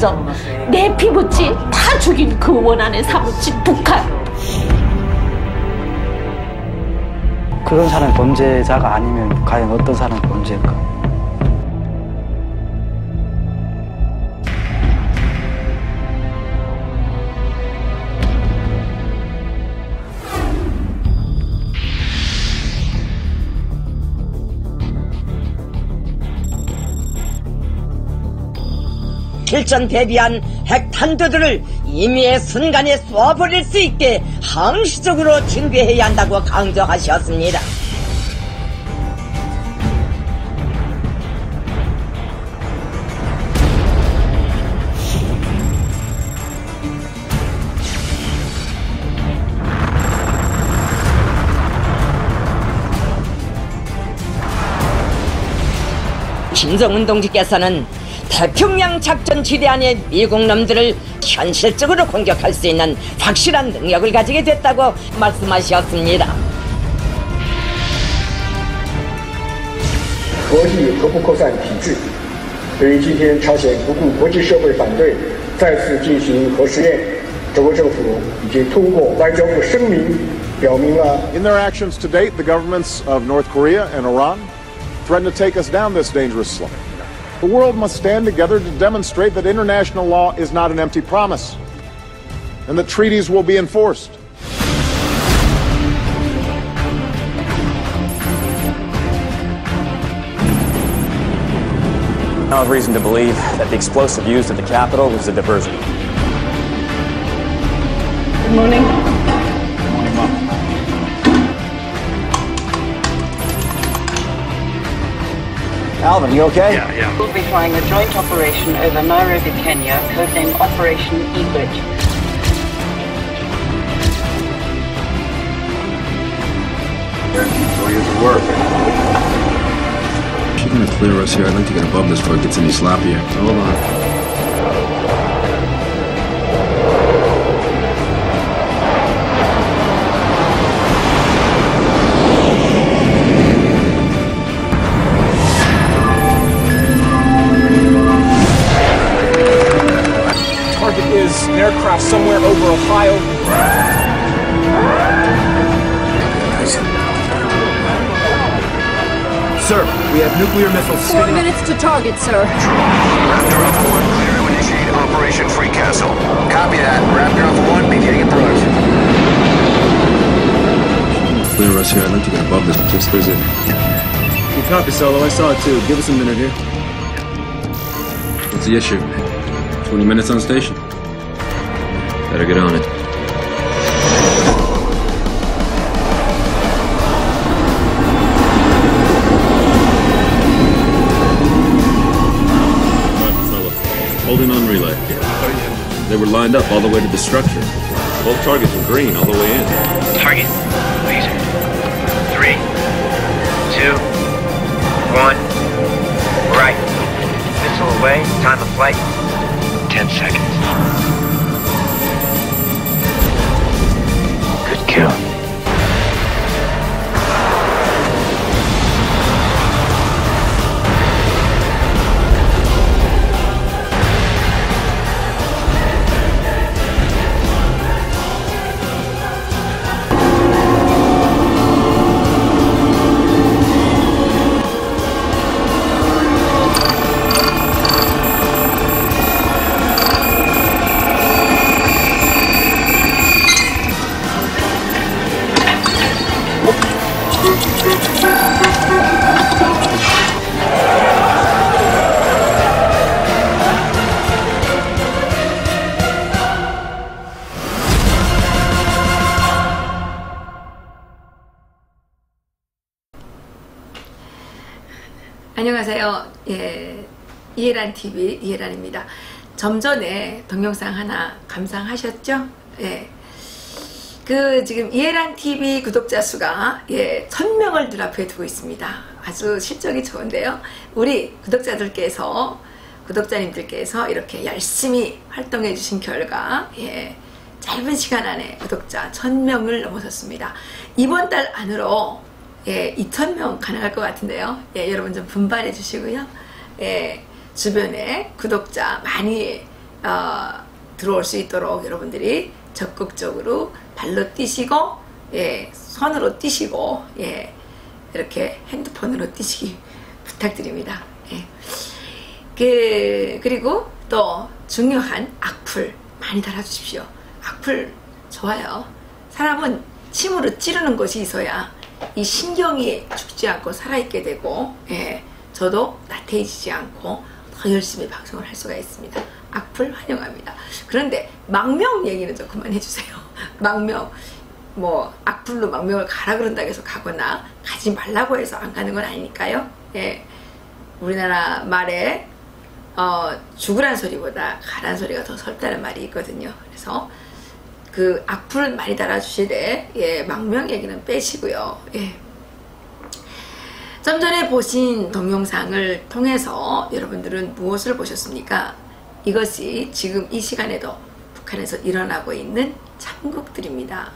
가서 내 피부치 다 죽인 그 원한에 사무친 북한. 그런 사람이 범죄자가 아니면 과연 어떤 사람이 범죄일까? 실전 대비한 핵탄두들을 임의의 순간에 쏘아버릴 수 있게 항시적으로 준비해야 한다고 강조하셨습니다. 김정은 동지께서는 태평양 작전 지대안의 미국 놈들을 현실적으로 공격할 수 있는 확실한 능력을 가지게 됐다고 말씀하셨습니다. 国际核不扩散体制。对于今天朝鲜不顾国际社会反对，再次进行核试验，中国政府已经通过外交部声明，表明了 In their actions to date, the governments of North Korea and Iran threaten to take us down this dangerous slope. The world must stand together to demonstrate that international law is not an empty promise and that treaties will be enforced. I have reason to believe that the explosive used at the Capitol was a diversion. Good morning. Alvin, you okay? Yeah, yeah. We'll be flying a joint operation over Nairobi, Kenya, codenamed Operation E-Bridge. If you're gonna clear us here, I'd like to get above this before it gets any sloppier. Hold on. Sir, we have nuclear missiles Four spinning. minutes to target, sir. Raptor Alpha 1 clear to initiate Operation Free Castle. Copy that. Raptor Alpha 1 beginning approach. Clear us here, I'd like to get above this. Just visit. You copy, Solo. I saw it too. Give us a minute here. What's the issue? 20 minutes on the station. Better get on it. Holding on relay. They were lined up all the way to the structure. Both targets were green all the way in. Target. Laser. Three. Two. One. Right. Missile away. Time of flight. Ten seconds. Good kill. 안녕하세요. 예, 이해란 TV 이해란입니다. 좀 전에 동영상 하나 감상하셨죠? 예. 그 지금 이해란 TV 구독자 수가 예, 1000명을 눈앞에 두고 있습니다. 아주 실적이 좋은데요. 우리 구독자들께서 구독자님들께서 이렇게 열심히 활동해 주신 결과 예, 짧은 시간 안에 구독자 1000명을 넘어섰습니다. 이번 달 안으로 예, 2,000명 가능할 것 같은데요. 예, 여러분 좀 분발해 주시고요. 예, 주변에 구독자 많이 어, 들어올 수 있도록 여러분들이 적극적으로 발로 뛰시고 예, 손으로 뛰시고 예, 이렇게 핸드폰으로 뛰시기 부탁드립니다. 예. 그, 그리고 또 중요한 악플 많이 달아주십시오. 악플 좋아요. 사람은 침으로 찌르는 것이 있어야 이 신경이 죽지 않고 살아있게 되고 예, 저도 나태해지지 않고 더 열심히 방송을 할 수가 있습니다. 악플 환영합니다. 그런데 망명 얘기는 좀 그만해주세요. 망명 뭐 악플로 망명을 가라 그런다고 해서 가거나 가지 말라고 해서 안 가는 건 아니니까요. 예, 우리나라 말에 어, 죽으란 소리보다 가란 소리가 더 설다는 말이 있거든요. 그래서 그 악플 많이 달아주시되 예, 망명 얘기는 빼시고요. 예. 좀 전에 보신 동영상을 통해서 여러분들은 무엇을 보셨습니까? 이것이 지금 이 시간에도 북한에서 일어나고 있는 참국들입니다.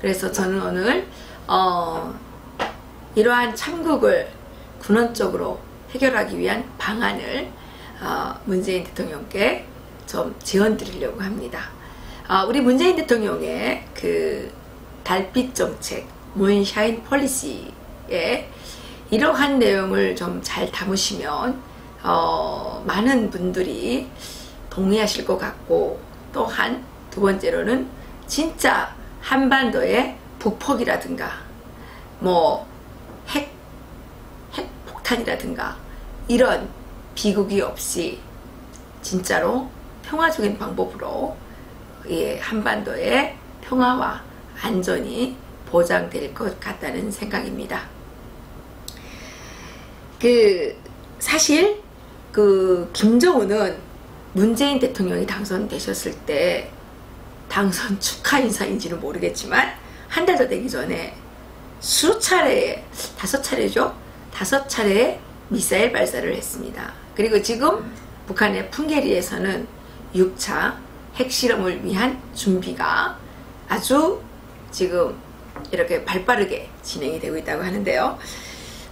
그래서 저는 오늘 어, 이러한 참국을 근원적으로 해결하기 위한 방안을 어, 문재인 대통령께 좀 지원 드리려고 합니다. 어, 우리 문재인 대통령의 그 달빛 정책, 문샤인 폴리시에 이러한 내용을 좀 잘 담으시면 어, 많은 분들이 동의하실 것 같고 또한 두 번째로는 진짜 한반도의 북폭이라든가 뭐 핵, 핵폭탄이라든가 이런 비극이 없이 진짜로 평화적인 방법으로 예, 한반도의 평화와 안전이 보장될 것 같다는 생각입니다. 그 사실 그 김정은은 문재인 대통령이 당선되셨을 때 당선 축하 인사인지는 모르겠지만 한 달 더 되기 전에 수차례 다섯 차례죠 다섯 차례 미사일 발사를 했습니다 그리고 지금 북한의 풍계리에서는 6차 핵실험을 위한 준비가 아주 지금 이렇게 발빠르게 진행이 되고 있다고 하는데요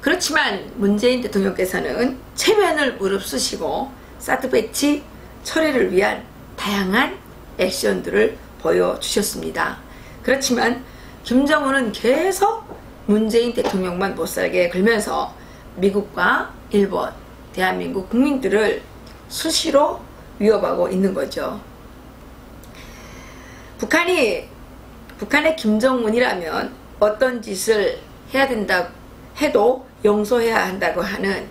그렇지만 문재인 대통령께서는 체면을 무릅쓰시고 사드 배치 철회를 위한 다양한 액션들을 보여주셨습니다. 그렇지만 김정은은 계속 문재인 대통령만 못살게 걸면서 미국과 일본, 대한민국 국민들을 수시로 위협하고 있는 거죠. 북한이 북한의 김정은이라면 어떤 짓을 해야 된다 해도 용서해야 한다고 하는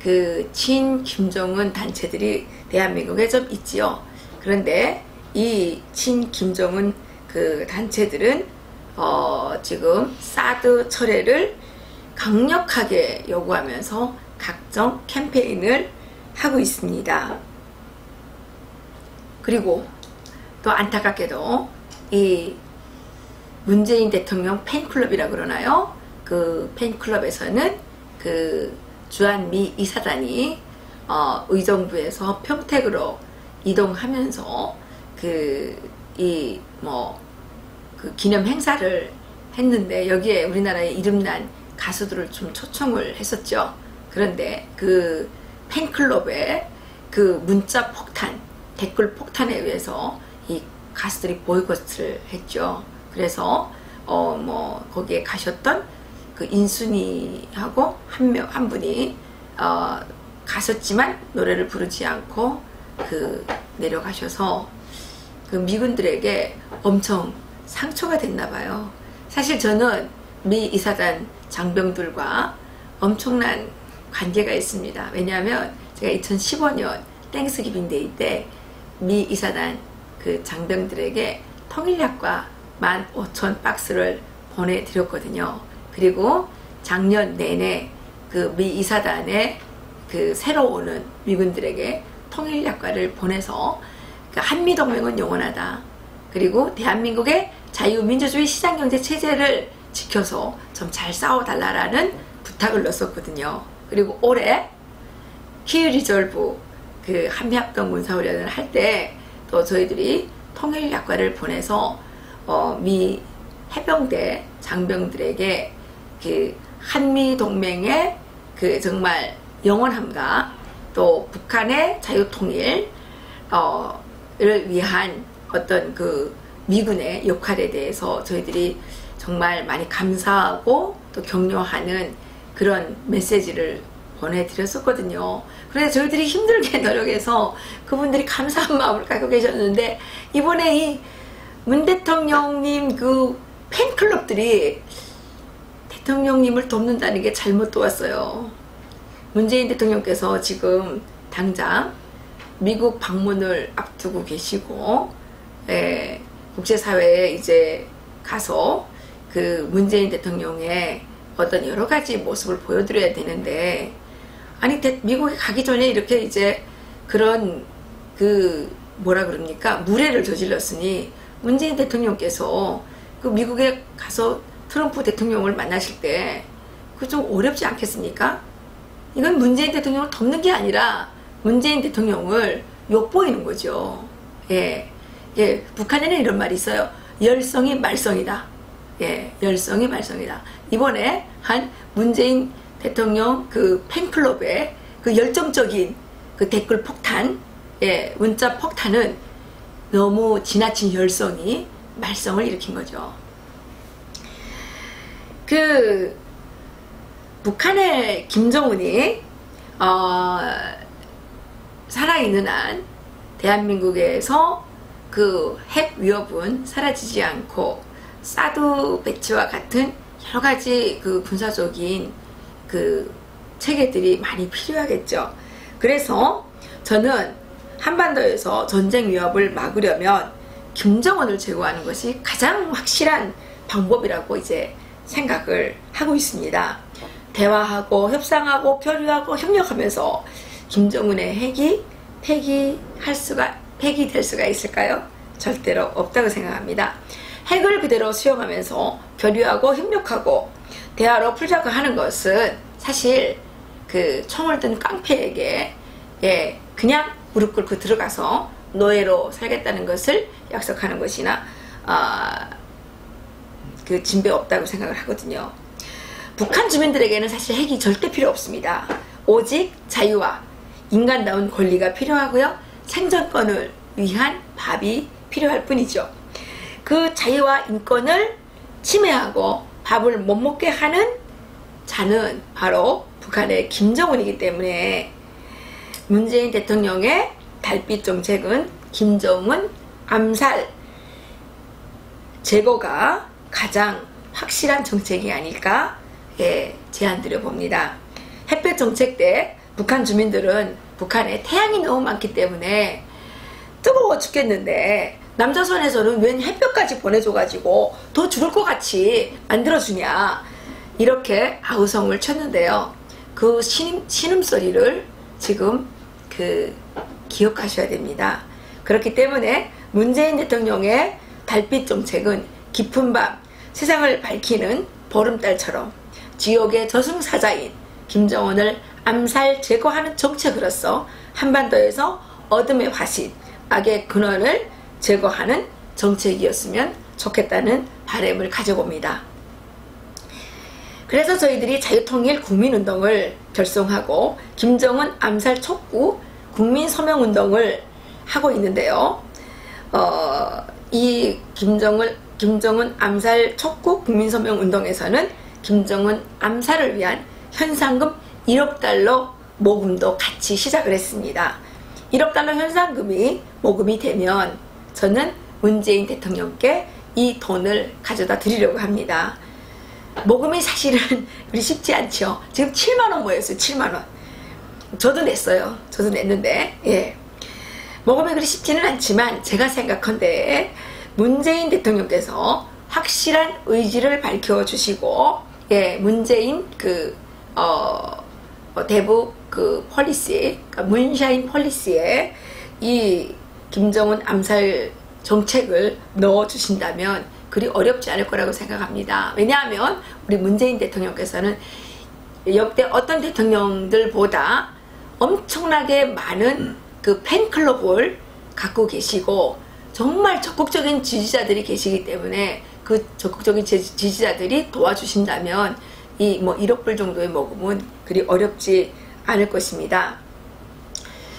그 친 김정은 단체들이 대한민국에 좀 있지요. 그런데 이 친 김정은 그 단체들은 어 지금 사드 철회를 강력하게 요구하면서 각종 캠페인을 하고 있습니다. 그리고 또 안타깝게도 이 문재인 대통령 팬클럽이라 그러나요? 그 팬클럽에서는 그 주한미 이사단이 어, 의정부에서 평택으로 이동하면서 그 이 뭐 그 기념 행사를 했는데 여기에 우리나라의 이름난 가수들을 좀 초청을 했었죠. 그런데 그 팬클럽의 그 문자 폭탄, 댓글 폭탄에 의해서 이 가수들이 보이콧을 했죠. 그래서 어 뭐 거기에 가셨던 그 인순이하고 한 명 한 분이 어 가셨지만 노래를 부르지 않고 그 내려가셔서 그 미군들에게 엄청 상처가 됐나 봐요. 사실 저는 미 이사단 장병들과 엄청난 관계가 있습니다. 왜냐하면 제가 2015년 땡스기빙 데이 때 미 이사단 그 장병들에게 통일약과 15,000 박스를 보내드렸거든요. 그리고 작년 내내 그 미 이사단에 그 새로 오는 미군들에게 통일약과를 보내서 그 한미동맹은 영원하다. 그리고 대한민국의 자유민주주의 시장경제 체제를 지켜서 좀 잘 싸워달라는 부탁을 넣었거든요. 그리고 올해 키 리졸브 그 한미합동 군사훈련을 할 때 또 저희들이 통일약과를 보내서 어, 미 해병대 장병들에게 그 한미 동맹의 그 정말 영원함과 또 북한의 자유 통일 어를 위한 어떤 그 미군의 역할에 대해서 저희들이 정말 많이 감사하고 또 격려하는 그런 메시지를 보내드렸었거든요. 그래서 저희들이 힘들게 노력해서 그분들이 감사한 마음을 갖고 계셨는데 이번에 이 문 대통령님 그 팬클럽들이 대통령님을 돕는다는 게 잘못 도왔어요. 문재인 대통령께서 지금 당장 미국 방문을 앞두고 계시고 예, 국제사회에 이제 가서 그 문재인 대통령의 어떤 여러 가지 모습을 보여드려야 되는데 아니 대, 미국에 가기 전에 이렇게 이제 그런 그 뭐라 그럽니까 무례를 저질렀으니 문재인 대통령께서 그 미국에 가서 트럼프 대통령을 만나실 때 그 좀 어렵지 않겠습니까? 이건 문재인 대통령을 덮는 게 아니라 문재인 대통령을 욕보이는 거죠. 예. 예, 북한에는 이런 말이 있어요. 열성이 말썽이다. 예, 열성이 말썽이다. 이번에 한 문재인 대통령 그 팬클럽의 그 열정적인 그 댓글 폭탄, 예, 문자 폭탄은 너무 지나친 열성이 말썽을 일으킨 거죠. 그 북한의 김정은이 어, 살아있는 한 대한민국에서 그 핵 위협은 사라지지 않고 사드 배치와 같은 여러 가지 그 군사적인 그 체계들이 많이 필요하겠죠. 그래서 저는 한반도에서 전쟁 위협을 막으려면 김정은을 제거하는 것이 가장 확실한 방법이라고 이제 생각을 하고 있습니다. 대화하고 협상하고 교류하고 협력하면서 김정은의 핵이 폐기할 수가 폐기될 수가 있을까요? 절대로 없다고 생각합니다. 핵을 그대로 수용하면서 교류하고 협력하고 대화로 풀자고 하는 것은 사실 그 총을 든 깡패에게 예 그냥 무릎 꿇고 들어가서 노예로 살겠다는 것을 약속하는 것이나 아, 그 진배 없다고 생각을 하거든요. 북한 주민들에게는 사실 핵이 절대 필요 없습니다. 오직 자유와 인간다운 권리가 필요하고요. 생존권을 위한 밥이 필요할 뿐이죠. 그 자유와 인권을 침해하고 밥을 못 먹게 하는 자는 바로 북한의 김정은이기 때문에 문재인 대통령의 달빛 정책은 김정은 암살 제거가 가장 확실한 정책이 아닐까 예, 제안드려 봅니다. 햇볕 정책 때 북한 주민들은 북한에 태양이 너무 많기 때문에 뜨거워 죽겠는데 남조선에서는 웬 햇볕까지 보내줘가지고 더 죽을 것 같이 만들어주냐 이렇게 아우성을 쳤는데요. 그 신음, 신음소리를 지금 그 기억하셔야 됩니다. 그렇기 때문에 문재인 대통령의 달빛 정책은 깊은 밤 세상을 밝히는 보름달처럼 지옥의 저승사자인 김정은을 암살 제거하는 정책으로서 한반도에서 어둠의 화신, 악의 근원을 제거하는 정책이었으면 좋겠다는 바램을 가져봅니다. 그래서 저희들이 자유통일 국민운동을 결성하고 김정은 암살 촉구 국민 서명운동을 하고 있는데요. 어, 이 김정은, 김정은 암살 촉구 국민 서명 운동에서는 김정은 암살을 위한 현상금 1억 달러 모금도 같이 시작을 했습니다. 1억 달러 현상금이 모금이 되면 저는 문재인 대통령께 이 돈을 가져다 드리려고 합니다. 모금이 사실은 우리 쉽지 않죠. 지금 7만 원 모였어요. 7만 원. 저도 냈어요. 저도 냈는데 예. 모금이 그리 쉽지는 않지만 제가 생각한데 문재인 대통령께서 확실한 의지를 밝혀 주시고 예, 문재인 그 어, 어, 대북 그 폴리시, 그러니까 문샤인 폴리시에 이 김정은 암살 정책을 넣어 주신다면 그리 어렵지 않을 거라고 생각합니다. 왜냐하면 우리 문재인 대통령께서는 역대 어떤 대통령들보다 엄청나게 많은 그 팬클럽을 갖고 계시고 정말 적극적인 지지자들이 계시기 때문에 그 적극적인 지지자들이 도와주신다면 이 뭐 1억 불 정도의 모금은 그리 어렵지 않을 것입니다.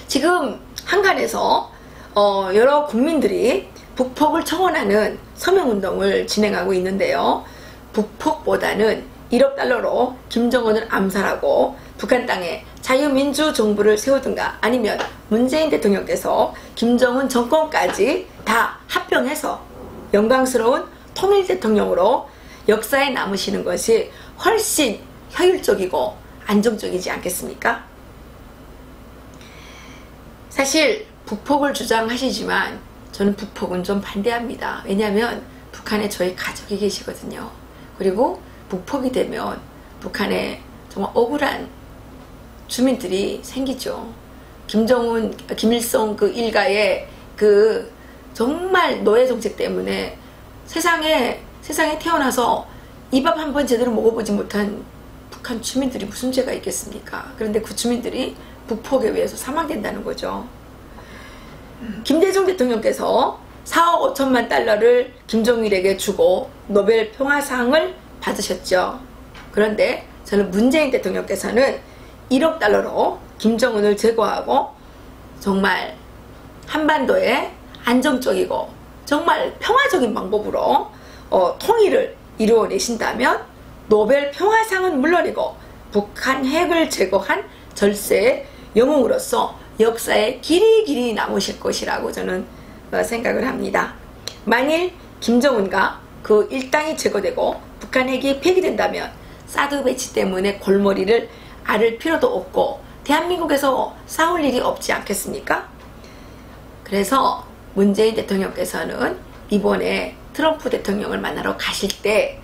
지금 한간에서 어, 여러 국민들이 북폭을 청원하는 서명운동을 진행하고 있는데요. 북폭보다는 1억 달러로 김정은을 암살하고 북한 땅에 자유민주 정부를 세우든가 아니면 문재인 대통령께서 김정은 정권까지 다 합병해서 영광스러운 통일 대통령으로 역사에 남으시는 것이 훨씬 효율적이고 안정적이지 않겠습니까? 사실 북폭을 주장하시지만 저는 북폭은 좀 반대합니다. 왜냐하면 북한에 저희 가족이 계시거든요. 그리고 북폭이 되면 북한에 정말 억울한 주민들이 생기죠. 김정은, 김일성 그 일가의 그 정말 노예 정책 때문에 세상에 세상에 태어나서 이 밥 한 번 제대로 먹어보지 못한 북한 주민들이 무슨 죄가 있겠습니까? 그런데 그 주민들이 북폭에 의해서 사망된다는 거죠. 김대중 대통령께서 4억 5천만 달러를 김정일에게 주고 노벨 평화상을 받으셨죠. 그런데 저는 문재인 대통령께서는 1억 달러로 김정은을 제거하고 정말 한반도에 안정적이고 정말 평화적인 방법으로 어, 통일을 이루어내신다면 노벨 평화상은 물론이고 북한 핵을 제거한 절세의 영웅으로서 역사에 길이 길이 남으실 것이라고 저는 어, 생각을 합니다. 만일 김정은과 그 일당이 제거되고 북한 핵이 폐기된다면 사드 배치 때문에 골머리를 앓을 필요도 없고 대한민국에서 싸울 일이 없지 않겠습니까? 그래서 문재인 대통령께서는 이번에 트럼프 대통령을 만나러 가실 때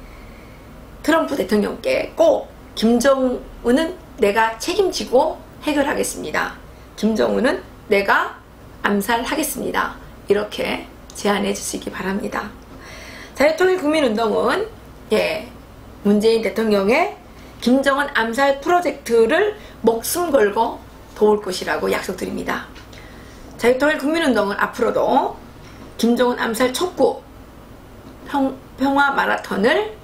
트럼프 대통령께 꼭 김정은은 내가 책임지고 해결하겠습니다. 김정은은 내가 암살하겠습니다. 이렇게 제안해 주시기 바랍니다. 자유통일 국민운동은 예, 문재인 대통령의 김정은 암살 프로젝트를 목숨 걸고 도울 것이라고 약속드립니다. 자유통일 국민운동은 앞으로도 김정은 암살 촉구 평, 평화 마라톤을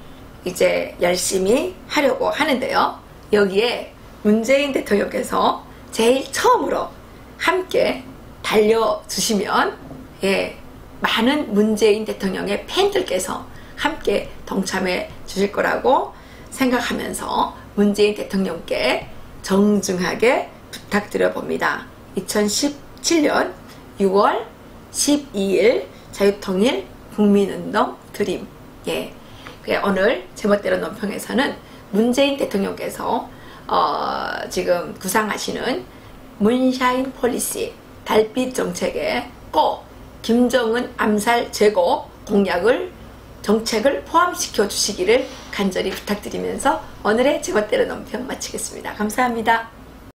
이제 열심히 하려고 하는데요. 여기에 문재인 대통령께서 제일 처음으로 함께 달려주시면 예, 많은 문재인 대통령의 팬들께서 함께 동참해 주실 거라고 생각하면서 문재인 대통령께 정중하게 부탁드려 봅니다. 2017년 6월 12일 자유통일 국민운동 드림 예. 오늘 제멋대로 논평에서는 문재인 대통령께서 어, 지금 구상하시는 문샤인 폴리시 달빛 정책에 꼭 김정은 암살 제거 공약을 정책을 포함시켜 주시기를 간절히 부탁드리면서 오늘의 제멋대로 논평 마치겠습니다. 감사합니다.